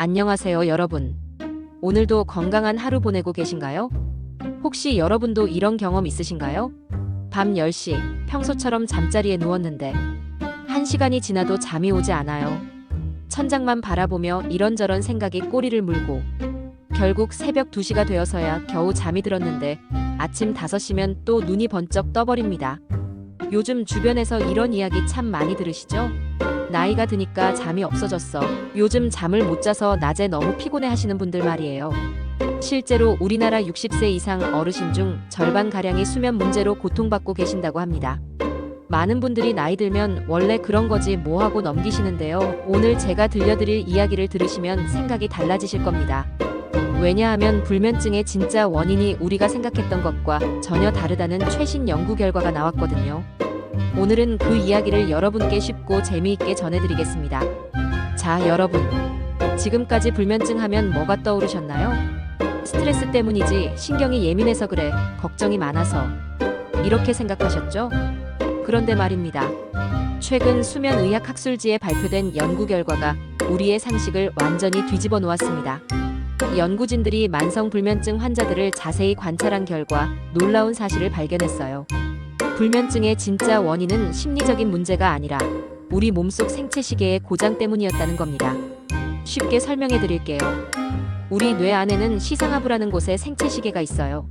안녕하세요, 여러분. 오늘도 건강한 하루 보내고 계신가요? 혹시 여러분도 이런 경험 있으신가요? 밤 10시, 평소처럼 잠자리에 누웠는데, 한 시간이 지나도 잠이 오지 않아요. 천장만 바라보며 이런저런 생각이 꼬리를 물고, 결국 새벽 2시가 되어서야 겨우 잠이 들었는데, 아침 5시면 또 눈이 번쩍 떠버립니다. 요즘 주변에서 이런 이야기 참 많이 들으시죠? 나이가 드니까 잠이 없어졌어. 요즘 잠을 못 자서 낮에 너무 피곤해 하시는 분들 말이에요. 실제로 우리나라 60세 이상 어르신 중 절반가량이 수면 문제로 고통받고 계신다고 합니다. 많은 분들이 나이 들면 원래 그런 거지 뭐 하고 넘기시는데요. 오늘 제가 들려드릴 이야기를 들으시면 생각이 달라지실 겁니다. 왜냐하면 불면증의 진짜 원인이 우리가 생각했던 것과 전혀 다르다는 최신 연구 결과가 나왔거든요. 오늘은 그 이야기를 여러분께 쉽고 재미있게 전해드리겠습니다. 자, 여러분. 지금까지 불면증 하면 뭐가 떠오르셨나요? 스트레스 때문이지 신경이 예민해서 그래, 걱정이 많아서. 이렇게 생각하셨죠? 그런데 말입니다. 최근 수면의학 학술지에 발표된 연구 결과가 우리의 상식을 완전히 뒤집어 놓았습니다. 연구진들이 만성 불면증 환자들을 자세히 관찰한 결과 놀라운 사실을 발견했어요. 불면증의 진짜 원인은 심리적인 문제가 아니라 우리 몸속 생체 시계의 고장 때문이었다는 겁니다. 쉽게 설명해 드릴게요. 우리 뇌 안에는 시상하부라는 곳에 생체 시계가 있어요.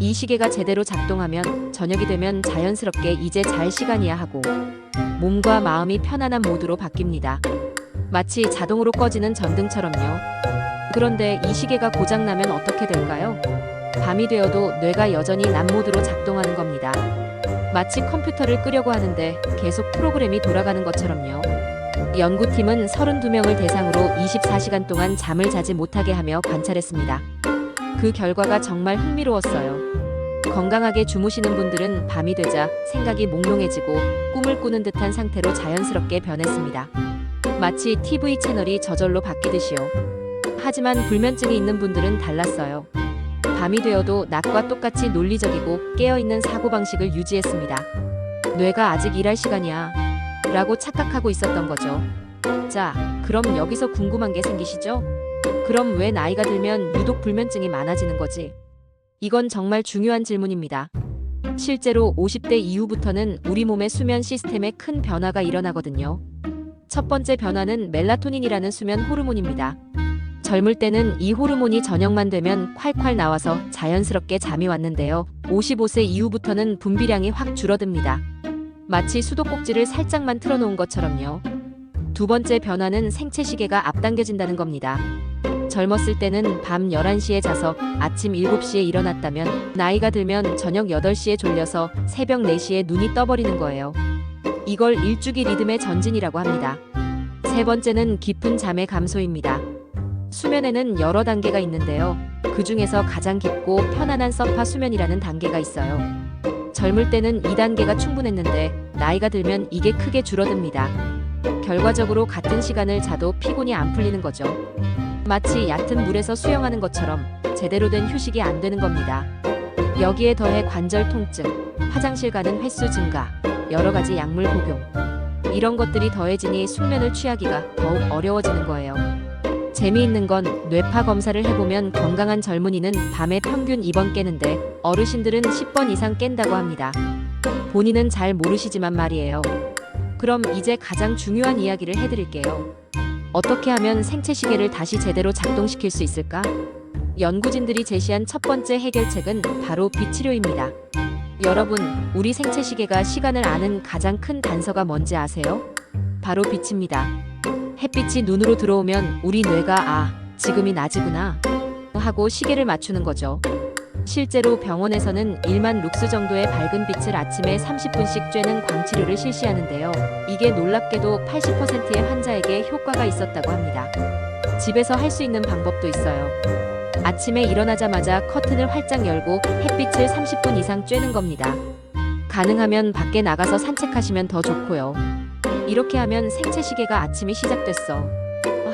이 시계가 제대로 작동하면 저녁이 되면 자연스럽게 이제 잘 시간이야 하고 몸과 마음이 편안한 모드로 바뀝니다. 마치 자동으로 꺼지는 전등처럼요. 그런데 이 시계가 고장나면 어떻게 될까요? 밤이 되어도 뇌가 여전히 남모드로 작동하는 겁니다. 마치 컴퓨터를 끄려고 하는데 계속 프로그램이 돌아가는 것처럼요. 연구팀은 32명을 대상으로 24시간 동안 잠을 자지 못하게 하며 관찰했습니다. 그 결과가 정말 흥미로웠어요. 건강하게 주무시는 분들은 밤이 되자 생각이 몽롱해지고 꿈을 꾸는 듯한 상태로 자연스럽게 변했습니다. 마치 TV 채널이 저절로 바뀌듯이요. 하지만 불면증이 있는 분들은 달랐어요. 밤이 되어도 낮과 똑같이 논리적이고 깨어있는 사고방식을 유지했습니다. 뇌가 아직 일할 시간이야. 라고 착각하고 있었던 거죠. 자, 그럼 여기서 궁금한 게 생기시죠? 그럼 왜 나이가 들면 유독 불면증이 많아지는 거지? 이건 정말 중요한 질문입니다. 실제로 50대 이후부터는 우리 몸의 수면 시스템에 큰 변화가 일어나거든요. 첫 번째 변화는 멜라토닌이라는 수면 호르몬입니다. 젊을 때는 이 호르몬이 저녁만 되면 콸콸 나와서 자연스럽게 잠이 왔는데요. 55세 이후부터는 분비량이 확 줄어듭니다. 마치 수도꼭지를 살짝만 틀어놓은 것처럼요. 두 번째 변화는 생체 시계가 앞당겨진다는 겁니다. 젊었을 때는 밤 11시에 자서 아침 7시에 일어났다면 나이가 들면 저녁 8시에 졸려서 새벽 4시에 눈이 떠버리는 거예요. 이걸 일주기 리듬의 전진이라고 합니다. 세 번째는 깊은 잠의 감소입니다. 수면에는 여러 단계가 있는데요. 그 중에서 가장 깊고 편안한 서파 수면이라는 단계가 있어요. 젊을 때는 2단계가 충분했는데 나이가 들면 이게 크게 줄어듭니다. 결과적으로 같은 시간을 자도 피곤이 안 풀리는 거죠. 마치 얕은 물에서 수영하는 것처럼 제대로 된 휴식이 안 되는 겁니다. 여기에 더해 관절 통증, 화장실 가는 횟수 증가, 여러 가지 약물 복용. 이런 것들이 더해지니 숙면을 취하기가 더욱 어려워지는 거예요. 재미있는 건 뇌파 검사를 해보면 건강한 젊은이는 밤에 평균 2번 깨는데 어르신들은 10번 이상 깬다고 합니다. 본인은 잘 모르시지만 말이에요. 그럼 이제 가장 중요한 이야기를 해드릴게요. 어떻게 하면 생체 시계를 다시 제대로 작동시킬 수 있을까? 연구진들이 제시한 첫 번째 해결책은 바로 빛치료입니다. 여러분, 우리 생체 시계가 시간을 아는 가장 큰 단서가 뭔지 아세요? 바로 빛입니다. 햇빛이 눈으로 들어오면 우리 뇌가 아, 지금이 낮이구나 하고 시계를 맞추는 거죠. 실제로 병원에서는 1만 룩스 정도의 밝은 빛을 아침에 30분씩 쬐는 광치료를 실시하는데요. 이게 놀랍게도 80%의 환자에게 효과가 있었다고 합니다. 집에서 할 수 있는 방법도 있어요. 아침에 일어나자마자 커튼을 활짝 열고 햇빛을 30분 이상 쬐는 겁니다. 가능하면 밖에 나가서 산책하시면 더 좋고요. 이렇게 하면 생체 시계가 아침이 시작됐어.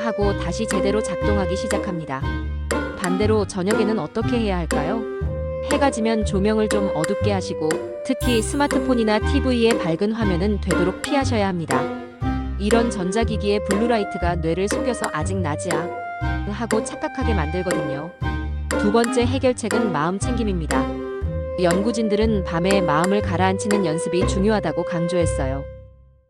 하고 다시 제대로 작동하기 시작합니다. 반대로 저녁에는 어떻게 해야 할까요? 해가 지면 조명을 좀 어둡게 하시고 특히 스마트폰이나 TV의 밝은 화면은 되도록 피하셔야 합니다. 이런 전자기기의 블루라이트가 뇌를 속여서 아직 낮이야 하고 착각하게 만들거든요. 두 번째 해결책은 마음 챙김입니다. 연구진들은 밤에 마음을 가라앉히는 연습이 중요하다고 강조했어요.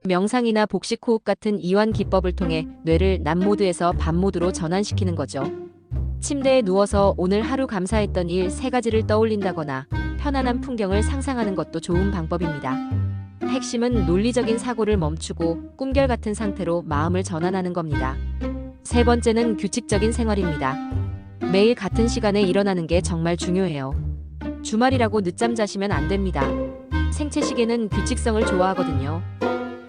명상이나 복식 호흡 같은 이완 기법을 통해 뇌를 낮 모드에서 밤 모드로 전환시키는 거죠. 침대에 누워서 오늘 하루 감사했던 일 세 가지를 떠올린다거나 편안한 풍경을 상상하는 것도 좋은 방법입니다. 핵심은 논리적인 사고를 멈추고 꿈결 같은 상태로 마음을 전환하는 겁니다. 세 번째는 규칙적인 생활입니다. 매일 같은 시간에 일어나는 게 정말 중요해요. 주말이라고 늦잠 자시면 안 됩니다. 생체 시계는 규칙성을 좋아하거든요.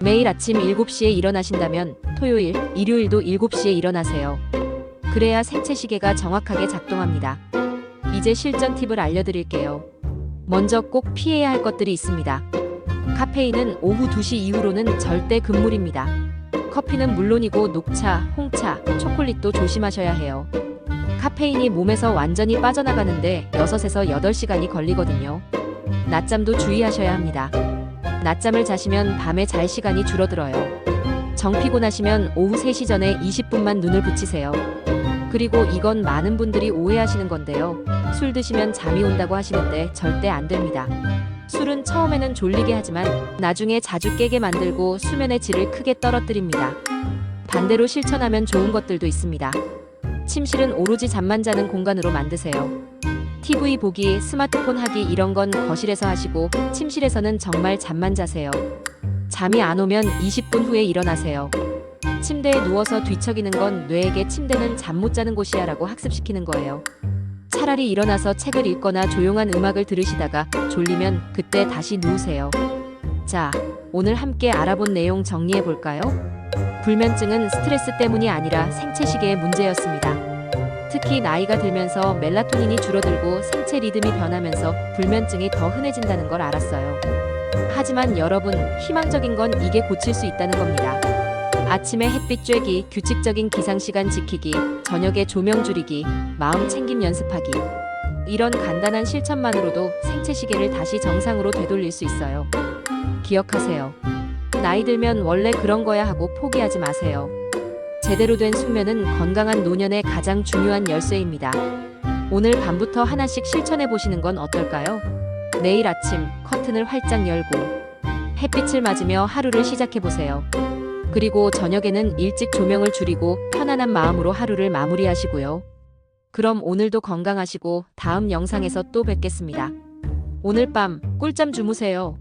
매일 아침 7시에 일어나신다면 토요일, 일요일도 7시에 일어나세요. 그래야 생체 시계가 정확하게 작동합니다. 이제 실전 팁을 알려드릴게요. 먼저 꼭 피해야 할 것들이 있습니다. 카페인은 오후 2시 이후로는 절대 금물입니다. 커피는 물론이고 녹차, 홍차, 초콜릿도 조심하셔야 해요. 카페인이 몸에서 완전히 빠져나가는데 6에서 8시간이 걸리거든요. 낮잠도 주의하셔야 합니다. 낮잠을 자시면 밤에 잘 시간이 줄어들어요. 정 피곤하시면 오후 3시 전에 20분만 눈을 붙이세요. 그리고 이건 많은 분들이 오해하시는 건데요. 술 드시면 잠이 온다고 하시는데 절대 안 됩니다. 술은 처음에는 졸리게 하지만 나중에 자주 깨게 만들고 수면의 질을 크게 떨어뜨립니다. 반대로 실천하면 좋은 것들도 있습니다. 침실은 오로지 잠만 자는 공간으로 만드세요. TV 보기, 스마트폰 하기 이런 건 거실에서 하시고 침실에서는 정말 잠만 자세요. 잠이 안 오면 20분 후에 일어나세요. 침대에 누워서 뒤척이는 건 뇌에게 침대는 잠 못 자는 곳이야라고 학습시키는 거예요. 차라리 일어나서 책을 읽거나 조용한 음악을 들으시다가 졸리면 그때 다시 누우세요. 자, 오늘 함께 알아본 내용 정리해 볼까요? 불면증은 스트레스 때문이 아니라 생체 시계의 문제였습니다. 특히 나이가 들면서 멜라토닌이 줄어들고 생체 리듬이 변하면서 불면증이 더 흔해진다는 걸 알았어요. 하지만 여러분, 희망적인 건 이게 고칠 수 있다는 겁니다. 아침에 햇빛 쬐기, 규칙적인 기상시간 지키기, 저녁에 조명 줄이기, 마음 챙김 연습하기. 이런 간단한 실천만으로도 생체 시계를 다시 정상으로 되돌릴 수 있어요. 기억하세요. 나이 들면 원래 그런 거야 하고 포기하지 마세요. 제대로 된 숙면은 건강한 노년의 가장 중요한 열쇠입니다. 오늘 밤부터 하나씩 실천해 보시는 건 어떨까요? 내일 아침 커튼을 활짝 열고 햇빛을 맞으며 하루를 시작해 보세요. 그리고 저녁에는 일찍 조명을 줄이고 편안한 마음으로 하루를 마무리하시고요. 그럼 오늘도 건강하시고 다음 영상에서 또 뵙겠습니다. 오늘 밤 꿀잠 주무세요.